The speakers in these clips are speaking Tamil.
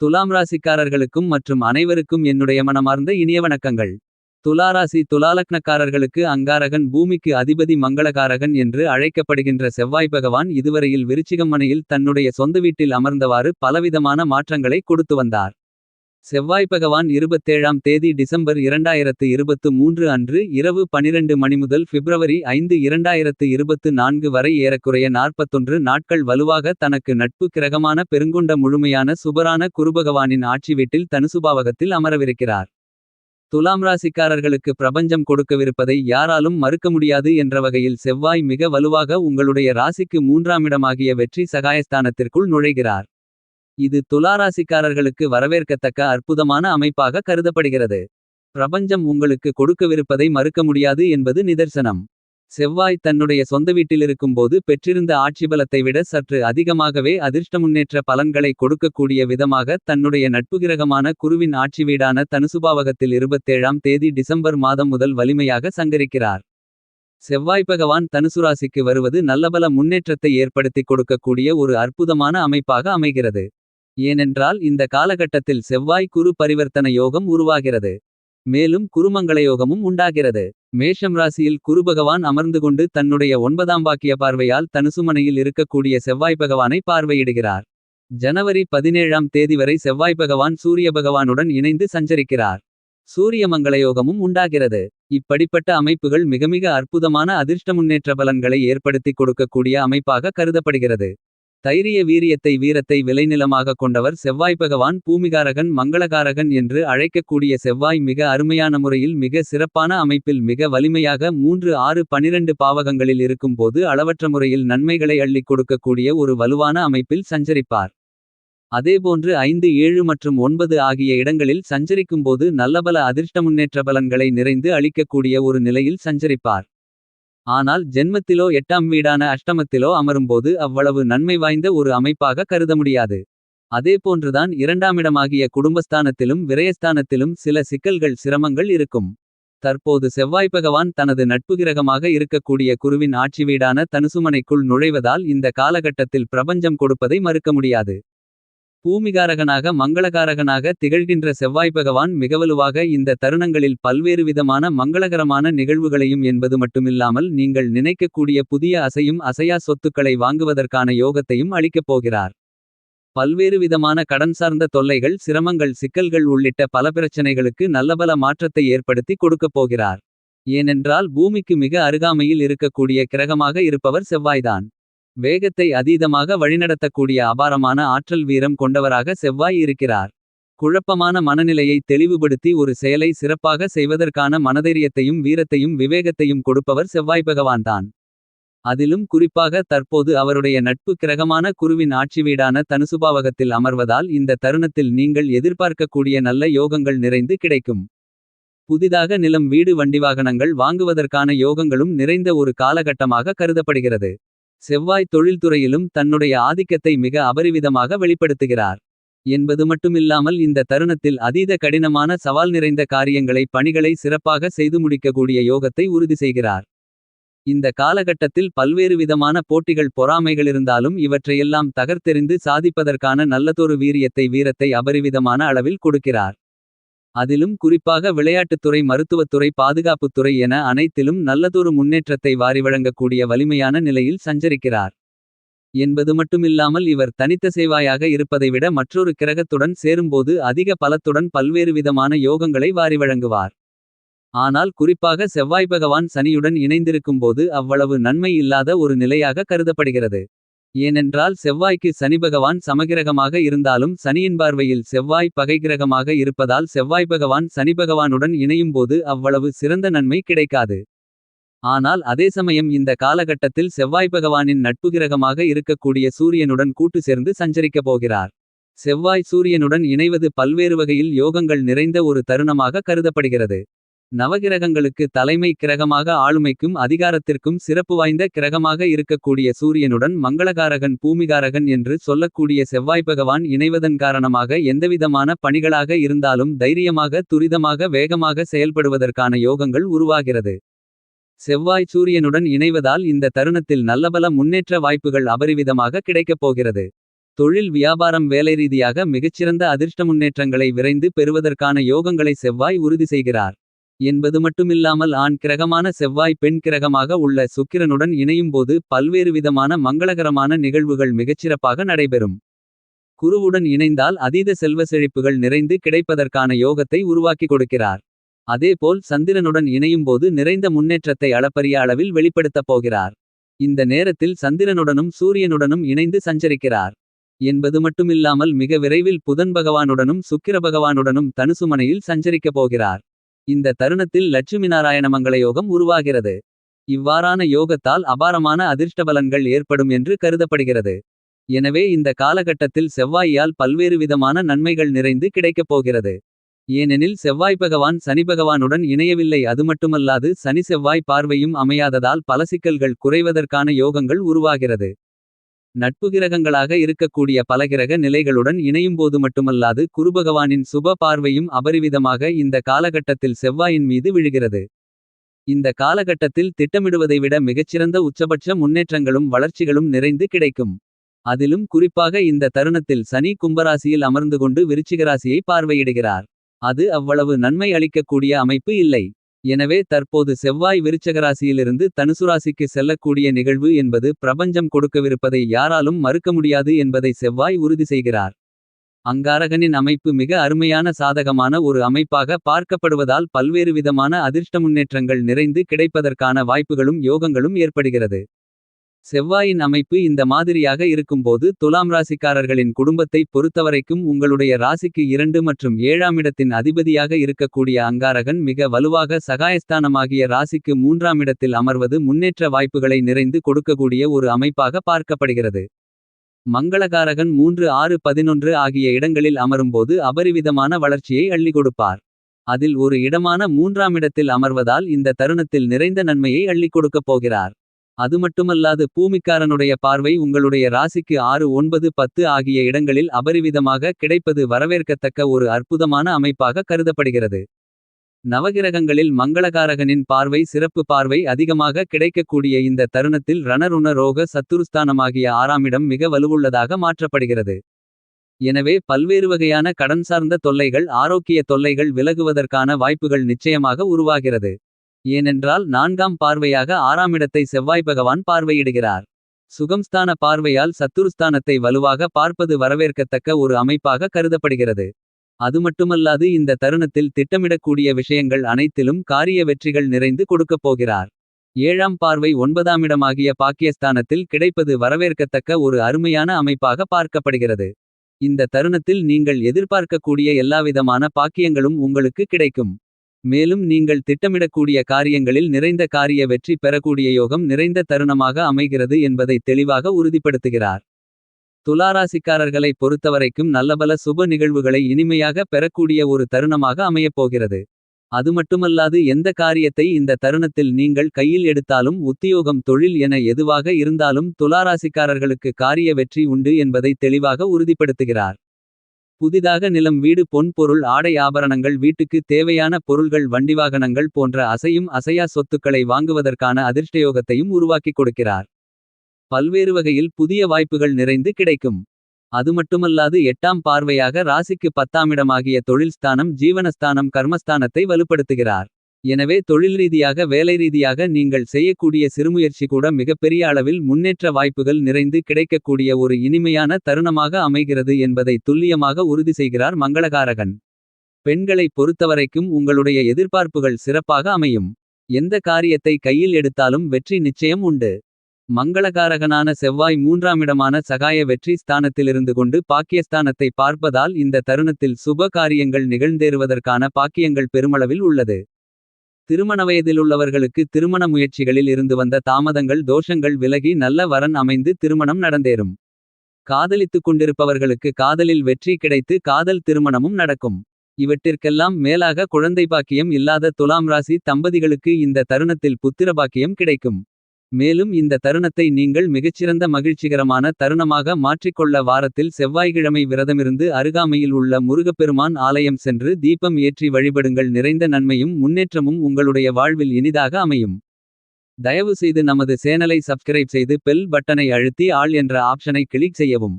துலாம் ராசிக்காரர்களுக்கும் மற்றும் அனைவருக்கும் என்னுடைய மனமார்ந்த இனிய வணக்கங்கள். துலாராசி துலாலக்னக்காரர்களுக்கு அங்காரகன் பூமிக்கு அதிபதி மங்களகாரகன் என்று அழைக்கப்படுகின்ற செவ்வாய் பகவான் இதுவரையில் விருச்சிகம் மனையில் தன்னுடைய சொந்த வீட்டில் அமர்ந்தவாறு பலவிதமான மாற்றங்களை கொடுத்து வந்தார். செவ்வாய் பகவான் இருபத்தேழாம் தேதி டிசம்பர் இரண்டாயிரத்து இருபத்து மூன்று அன்று இரவு 12 மணி முதல் பிப்ரவரி ஐந்து இரண்டாயிரத்து இருபத்து நான்கு வரை ஏறக்குறைய 41 நாட்கள் வலுவாக தனக்கு நட்பு கிரகமான பெருங்கொண்ட முழுமையான சுபரான குருபகவானின் ஆட்சி வீட்டில் தனுசுபாவகத்தில் அமரவிருக்கிறார். துலாம் ராசிக்காரர்களுக்கு பிரபஞ்சம் கொடுக்கவிருப்பதை யாராலும் மறுக்க முடியாது என்ற வகையில் செவ்வாய் மிக வலுவாக உங்களுடைய ராசிக்கு மூன்றாமிடமாகிய வெற்றி சகாயஸ்தானத்திற்குள் நுழைகிறார். இது துலாராசிக்காரர்களுக்கு வரவேற்கத்தக்க அற்புதமான அமைப்பாக கருதப்படுகிறது. பிரபஞ்சம் உங்களுக்கு கொடுக்கவிருப்பதை மறுக்க முடியாது என்பது நிதர்சனம். செவ்வாய் தன்னுடைய சொந்த வீட்டிலிருக்கும்போது பெற்றிருந்த ஆட்சிபலத்தை விட சற்று அதிகமாகவே அதிர்ஷ்ட முன்னேற்ற பலன்களை கொடுக்கக்கூடிய விதமாக தன்னுடைய நட்புகிரகமான குருவின் ஆட்சி வீடான தனுசுபாவகத்தில் இருபத்தேழாம் தேதி டிசம்பர் மாதம் முதல் வலிமையாக சங்கரிக்கிறார். செவ்வாய் பகவான் தனுசுராசிக்கு வருவது நல்லபல முன்னேற்றத்தை ஏற்படுத்திக் கொடுக்கக்கூடிய ஒரு அற்புதமான அமைப்பாக அமைகிறது. ஏனென்றால் இந்த காலகட்டத்தில் செவ்வாய் குரு பரிவர்த்தன யோகம் உருவாகிறது. மேலும் குருமங்களயோகமும் உண்டாகிறது. மேஷம் ராசியில் குருபகவான் அமர்ந்து கொண்டு தன்னுடைய ஒன்பதாம் பாக்கிய பார்வையால் தனுசுமனையில் இருக்கக்கூடிய செவ்வாய் பகவானை பார்வையிடுகிறார். ஜனவரி பதினேழாம் தேதி வரை செவ்வாய் பகவான் சூரிய பகவானுடன் இணைந்து சஞ்சரிக்கிறார். சூரிய மங்களயோகமும் உண்டாகிறது. இப்படிப்பட்ட அமைப்புகள் மிகமிக அற்புதமான அதிர்ஷ்ட முன்னேற்ற பலன்களை ஏற்படுத்திக் கொடுக்கக்கூடிய அமைப்பாக கருதப்படுகிறது. தைரிய வீரியத்தை வீரத்தை விளைநிலமாக கொண்டவர் செவ்வாய் பகவான் பூமிகாரகன் மங்களகாரகன் என்று அழைக்கக்கூடிய செவ்வாய் மிக அருமையான முறையில் மிக சிறப்பான அமைப்பில் மிக வலிமையாக மூன்று ஆறு பனிரெண்டு பாவகங்களில் இருக்கும்போது அளவற்ற முறையில் நன்மைகளை அள்ளிக் கொடுக்கக்கூடிய ஒரு வலுவான அமைப்பில் சஞ்சரிப்பார். அதேபோன்று ஐந்து ஏழு மற்றும் ஒன்பது ஆகிய இடங்களில் சஞ்சரிக்கும்போது நல்லபல அதிர்ஷ்ட முன்னேற்ற பலன்களை நிறைந்து அளிக்கக்கூடிய ஒரு நிலையில் சஞ்சரிப்பார். ஆனால் ஜென்மத்திலோ எட்டாம் வீடான அஷ்டமத்திலோ அமரும்போது அவ்வளவு நன்மை வாய்ந்த ஒரு அமைப்பாக கருத முடியாது. அதேபோன்றுதான் இரண்டாமிடமாகிய குடும்பஸ்தானத்திலும் விரயஸ்தானத்திலும் சில சிக்கல்கள் சிரமங்கள் இருக்கும். தற்போது செவ்வாய் பகவான் தனது நட்புகிரகமாக இருக்கக்கூடிய குருவின் ஆட்சி வீடான தனுசுமனைக்குள் நுழைவதால் இந்த காலகட்டத்தில் பிரபஞ்சம் கொடுப்பதை மறுக்க முடியாது. பூமிகாரகனாக மங்களகாரகனாக திகழ்கின்ற செவ்வாய் பகவான் மிகவலுவாக இந்த தருணங்களில் பல்வேறு விதமான மங்களகரமான நிகழ்வுகளையும் என்பது மட்டுமில்லாமல் நீங்கள் நினைக்கக்கூடிய புதிய அசையும் அசையா சொத்துக்களை வாங்குவதற்கான யோகத்தையும் அளிக்கப் போகிறார். பல்வேறு விதமான கடன் சார்ந்த தொல்லைகள் சிரமங்கள் சிக்கல்கள் உள்ளிட்ட பல பிரச்சனைகளுக்கு நல்லபல மாற்றத்தை ஏற்படுத்தி கொடுக்கப் போகிறார். ஏனென்றால் பூமிக்கு மிக அருகாமையில் இருக்கக்கூடிய கிரகமாக இருப்பவர் செவ்வாய்தான். வேகத்தை அதீதமாக வழிநடத்தக்கூடிய அபாரமான ஆற்றல் வீரம் கொண்டவராக செவ்வாய் இருக்கிறார். குழப்பமான மனநிலையை தெளிவுபடுத்தி ஒரு செயலை சிறப்பாக செய்வதற்கான மனதைரியத்தையும் வீரத்தையும் விவேகத்தையும் கொடுப்பவர் செவ்வாய் பகவான்தான். அதிலும் குறிப்பாக தற்போது அவருடைய நட்பு கிரகமான குருவின் ஆட்சி வீடான தனுசுபாவகத்தில் அமர்வதால் இந்த தருணத்தில் நீங்கள் எதிர்பார்க்கக்கூடிய நல்ல யோகங்கள் நிறைந்து கிடைக்கும். புதிதாக நிலம் வீடு வண்டிவாகனங்கள் வாங்குவதற்கான யோகங்களும் நிறைந்த ஒரு காலகட்டமாக கருதப்படுகிறது. செவ்வாய் தொழில்துறையிலும் தன்னுடைய ஆதிக்கத்தை மிக அபரிவிதமாக வெளிப்படுத்துகிறார். என்பது மட்டுமில்லாமல் இந்த தருணத்தில் அதீத கடினமான சவால் நிறைந்த காரியங்களை பணிகளை சிறப்பாக செய்து முடிக்கக்கூடிய யோகத்தை உறுதி செய்கிறார். இந்த காலகட்டத்தில் பல்வேறு விதமான போட்டிகள் பொறாமைகளிருந்தாலும் இவற்றையெல்லாம் தகர்த்தெறிந்து சாதிப்பதற்கான நல்லதொரு வீரியத்தை வீரத்தை அபரிவிதமான அளவில் கொடுக்கிறார். அதிலும் குறிப்பாக விளையாட்டுத்துறை மருத்துவத்துறை பாதுகாப்புத்துறை என அனைத்திலும் நல்லதொரு முன்னேற்றத்தை வாரி வழங்கக்கூடிய வலிமையான நிலையில் சஞ்சரிக்கிறார். என்பது மட்டுமில்லாமல் இவர் தனித்த சேவாயாக இருப்பதை விட மற்றொரு கிரகத்துடன் சேரும்போது அதிக பலத்துடன் பல்வேறு விதமான யோகங்களை வாரி வழங்குவார். ஆனால் குறிப்பாக செவ்வாய் பகவான் சனியுடன் இணைந்திருக்கும்போது அவ்வளவு நன்மை இல்லாத ஒரு நிலையாக கருதப்படுகிறது. ஏனென்றால் செவ்வாய்க்கு சனிபகவான் சமகிரகமாக இருந்தாலும் சனியின் பார்வையில் செவ்வாய் பகைகிரகமாக இருப்பதால் செவ்வாய் பகவான் சனிபகவானுடன் இணையும்போது அவ்வளவு சிறந்த நன்மை கிடைக்காது. ஆனால் அதே சமயம் இந்த காலகட்டத்தில் செவ்வாய் பகவானின் நட்புகிரகமாக இருக்கக்கூடிய சூரியனுடன் கூட்டு சேர்ந்து சஞ்சரிக்கப் போகிறார். செவ்வாய் சூரியனுடன் இணைவது பல்வேறு வகையில் யோகங்கள் நிறைந்த ஒரு தருணமாக கருதப்படுகிறது. நவகிரகங்களுக்கு தலைமை கிரகமாக ஆளுமைக்கும் அதிகாரத்திற்கும் சிறப்பு வாய்ந்த கிரகமாக இருக்கக்கூடிய சூரியனுடன் மங்களகாரகன் பூமிகாரகன் என்று சொல்லக்கூடிய செவ்வாய் பகவான் இணைவதன் காரணமாக எந்தவிதமான பணிகளாக இருந்தாலும் தைரியமாக துரிதமாக வேகமாக செயல்படுவதற்கான யோகங்கள் உருவாகிறது. செவ்வாய் சூரியனுடன் இணைவதால் இந்த தருணத்தில் நல்லபல முன்னேற்ற வாய்ப்புகள் அபரிவிதமாக கிடைக்கப் போகிறது. தொழில் வியாபாரம் வேலைரீதியாக மிகச்சிறந்த அதிர்ஷ்ட முன்னேற்றங்களை விரைந்து பெறுவதற்கான யோகங்களை செவ்வாய் உறுதி செய்கிறார். என்பது மட்டுமில்லாமல் ஆண் கிரகமான செவ்வாய் பெண் கிரகமாக உள்ள சுக்கிரனுடன் இணையும்போது பல்வேறு விதமான மங்களகரமான நிகழ்வுகள் மிகச்சிறப்பாக நடைபெறும். குருவுடன் இணைந்தால் அதீத செல்வ செழிப்புகள் நிறைந்து கிடைப்பதற்கான யோகத்தை உருவாக்கிக் கொடுக்கிறார். அதேபோல் சந்திரனுடன் இணையும்போது நிறைந்த முன்னேற்றத்தை அளப்பரிய அளவில் வெளிப்படுத்தப் போகிறார். இந்த நேரத்தில் சந்திரனுடனும் சூரியனுடனும் இணைந்து சஞ்சரிக்கிறார். என்பது மட்டுமில்லாமல் மிக விரைவில் புதன் பகவானுடனும் சுக்கிர பகவானுடனும் தனுசுமனையில் சஞ்சரிக்கப் போகிறார். இந்த தருணத்தில் லட்சுமி நாராயண மங்கள யோகம் உருவாகிறது. இவ்வாறான யோகத்தால் அபாரமான அதிர்ஷ்டபலன்கள் ஏற்படும் என்று கருதப்படுகிறது. எனவே இந்த காலகட்டத்தில் செவ்வாயால் பல்வேறு விதமான நன்மைகள் நிறைந்து கிடைக்கப் போகிறது. ஏனெனில் செவ்வாய் பகவான் சனி பகவானுடன் இணையவில்லை அதுமட்டுமல்லாது சனி செவ்வாய் பார்வையும் அமையாததால் பல சிக்கல்கள் குறைவதற்கான யோகங்கள் உருவாகிறது. நட்புகிரகங்களாக இருக்கக்கூடிய பலகிரக நிலைகளுடன் இணையும்போது மட்டுமல்லாது குருபகவானின் சுப பார்வையும் அபரிவிதமாக இந்த காலகட்டத்தில் செவ்வாயின் மீது விழுகிறது. இந்த காலகட்டத்தில் திட்டமிடுவதை விட மிகச்சிறந்த உச்சபட்ச முன்னேற்றங்களும் வளர்ச்சிகளும் நிறைந்து கிடைக்கும். அதிலும் குறிப்பாக இந்த தருணத்தில் சனி கும்பராசியில் அமர்ந்து கொண்டு விருச்சிகராசியை பார்வையிடுகிறார். அது அவ்வளவு நன்மை அளிக்கக்கூடிய அமைப்பு இல்லை. எனவே தற்போது செவ்வாய் விருச்சகராசியிலிருந்து தனுசுராசிக்கு செல்லக்கூடிய நிகழ்வு என்பது பிரபஞ்சம் கொடுக்கவிருப்பதை யாராலும் மறுக்க முடியாது என்பதை செவ்வாய் உறுதி செய்கிறார். அங்காரகனின் அமைப்பு மிக அருமையான சாதகமான ஒரு அமைப்பாக பார்க்கப்படுவதால் பல்வேறு விதமான அதிர்ஷ்ட முன்னேற்றங்கள் நிறைந்து கிடைப்பதற்கான வாய்ப்புகளும் யோகங்களும் ஏற்படுகிறது. செவ்வாயின் அமைப்பு இந்த மாதிரியாக இருக்கும்போது துலாம் ராசிக்காரர்களின் குடும்பத்தை பொறுத்தவரைக்கும் உங்களுடைய ராசிக்கு இரண்டு மற்றும் ஏழாமிடத்தின் அதிபதியாக இருக்கக்கூடிய அங்காரகன் மிக வலுவாக சகாயஸ்தானமாகிய ராசிக்கு மூன்றாம் இடத்தில் அமர்வது முன்னேற்ற வாய்ப்புகளை நிறைந்து கொடுக்கக்கூடிய ஒரு அமைப்பாக பார்க்கப்படுகிறது. மங்களகாரகன் மூன்று ஆறு பதினொன்று ஆகிய இடங்களில் அமரும்போது அபரிவிதமான வளர்ச்சியை அள்ளி கொடுப்பார். அதில் ஒரு இடமான மூன்றாமிடத்தில் அமர்வதால் இந்த தருணத்தில் நிறைந்த நன்மையை அள்ளிக் கொடுக்கப் போகிறார். அதுமட்டுமல்லாது பூமிக்காரனுடைய பார்வை உங்களுடைய ராசிக்கு ஆறு ஒன்பது பத்து ஆகிய இடங்களில் அபரிவிதமாக கிடைப்பது வரவேற்கத்தக்க ஒரு அற்புதமான அமைப்பாக கருதப்படுகிறது. நவகிரகங்களில் மங்களகாரகனின் பார்வை சிறப்பு பார்வை அதிகமாக கிடைக்கக்கூடிய இந்த தருணத்தில் ரணருண ரோக சத்துருஸ்தானமாகிய ஆறாமிடம் மிக வலுவுள்ளதாக மாற்றப்படுகிறது. எனவே பல்வேறு வகையான கடன் சார்ந்த தொல்லைகள் ஆரோக்கிய தொல்லைகள் விலகுவதற்கான வாய்ப்புகள் நிச்சயமாக உருவாகிறது. ஏனென்றால் நான்காம் பார்வையாக ஆறாமிடத்தை செவ்வாய் பகவான் பார்வையிடுகிறார். சுகம்ஸ்தான பார்வையால் சத்துருஸ்தானத்தை வலுவாக பார்ப்பது வரவேற்கத்தக்க ஒரு அமைப்பாக கருதப்படுகிறது. அதுமட்டுமல்லாது இந்த தருணத்தில் திட்டமிடக்கூடிய விஷயங்கள் அனைத்திலும் காரிய வெற்றிகள் நிறைந்து கொடுக்கப் போகிறார். ஏழாம் பார்வை ஒன்பதாமிடமாகிய பாக்கியஸ்தானத்தில் கிடைப்பது வரவேற்கத்தக்க ஒரு அருமையான அமைப்பாக பார்க்கப்படுகிறது. இந்த தருணத்தில் நீங்கள் எதிர்பார்க்கக்கூடிய எல்லாவிதமான பாக்கியங்களும் உங்களுக்கு கிடைக்கும். மேலும் நீங்கள் திட்டமிடக்கூடிய காரியங்களில் நிறைந்த காரிய வெற்றி பெறக்கூடிய யோகம் நிறைந்த தருணமாக அமைகிறது என்பதை தெளிவாக உறுதிப்படுத்துகிறார். துலாராசிக்காரர்களை பொறுத்தவரைக்கும் நல்லபல சுப நிகழ்வுகளை இனிமையாக பெறக்கூடிய ஒரு தருணமாக அமையப்போகிறது. அதுமட்டுமல்லாது எந்த காரியத்தை இந்த தருணத்தில் நீங்கள் கையில் எடுத்தாலும் உத்தியோகம் தொழில் என எதுவாக இருந்தாலும் துலாராசிக்காரர்களுக்கு காரிய வெற்றி உண்டு என்பதை தெளிவாக உறுதிப்படுத்துகிறார். புதிதாக நிலம் வீடு பொன் பொருள் ஆடை ஆபரணங்கள் வீட்டுக்கு தேவையான பொருள்கள் வண்டிவாகனங்கள் போன்ற அசையும் அசையா சொத்துக்களை வாங்குவதற்கான அதிர்ஷ்டயோகத்தையும் உருவாக்கிக் கொடுக்கிறார். பல்வேறு வகையில் புதிய வாய்ப்புகள் நிறைந்து கிடைக்கும். அதுமட்டுமல்லாது எட்டாம் பார்வையாக ராசிக்கு பத்தாமிடமாகிய தொழில்ஸ்தானம் ஜீவனஸ்தானம் கர்மஸ்தானத்தை வலுப்படுத்துகிறார். எனவே தொழில் ரீதியாக வேலை ரீதியாக நீங்கள் செய்யக்கூடிய சிறுமுயற்சி கூட மிகப்பெரிய அளவில் முன்னேற்ற வாய்ப்புகள் நிறைந்து கிடைக்கக்கூடிய ஒரு இனிமையான தருணமாக அமைகிறது என்பதை துல்லியமாக உறுதி செய்கிறார் மங்களகாரகன். பெண்களை பொறுத்தவரைக்கும் உங்களுடைய எதிர்பார்ப்புகள் சிறப்பாக அமையும். எந்த காரியத்தை கையில் எடுத்தாலும் வெற்றி நிச்சயம் உண்டு. மங்களகாரகனான செவ்வாய் மூன்றாமிடமான சகாய வெற்றி ஸ்தானத்திலிருந்து கொண்டு பாக்கியஸ்தானத்தை பார்ப்பதால் இந்த தருணத்தில் சுப காரியங்கள் நிகழ்ந்தேறுவதற்கான பாக்கியங்கள் பெருமளவில் உள்ளது. திருமண வயதிலுள்ளவர்களுக்கு திருமண முயற்சிகளில் இருந்து வந்த தாமதங்கள் தோஷங்கள் விலகி நல்ல வரன் அமைந்து திருமணம் நடந்தேறும். காதலித்துக் கொண்டிருப்பவர்களுக்கு காதலில் வெற்றி கிடைத்து காதல் திருமணமும் நடக்கும். இவற்றிற்கெல்லாம் மேலாக குழந்தை பாக்கியம் இல்லாத துலாம் ராசி தம்பதிகளுக்கு இந்த தருணத்தில் புத்திர பாக்கியம் கிடைக்கும். மேலும் இந்த தருணத்தை நீங்கள் மிகச்சிறந்த மகிழ்ச்சிகரமான தருணமாக மாற்றிக்கொள்ள வாரத்தில் செவ்வாய்க்கிழமை விரதமிருந்து அருகாமையில் உள்ள முருகப்பெருமான் ஆலயம் சென்று தீபம் ஏற்றி வழிபடுங்கள் நிறைந்த நன்மையும் முன்னேற்றமும் உங்களுடைய வாழ்வில் இனிதாக அமையும். தயவு செய்து நமது சேனலை சப்ஸ்கிரைப் செய்து பெல் பட்டனை அழுத்தி ஆள் என்ற ஆப்ஷனை கிளிக் செய்யவும்.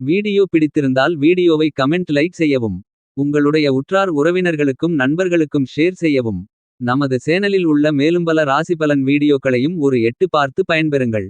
வீடியோ பிடித்திருந்தால் வீடியோவை கமெண்ட் லைக் செய்யவும். உங்களுடைய உற்றார் உறவினர்களுக்கும் நண்பர்களுக்கும் ஷேர் செய்யவும். நமது சேனலில் உள்ள மேலும் பல ராசிபலன் வீடியோக்களையும் ஒரு எட்டு பார்த்து பயன்பெறுங்கள்.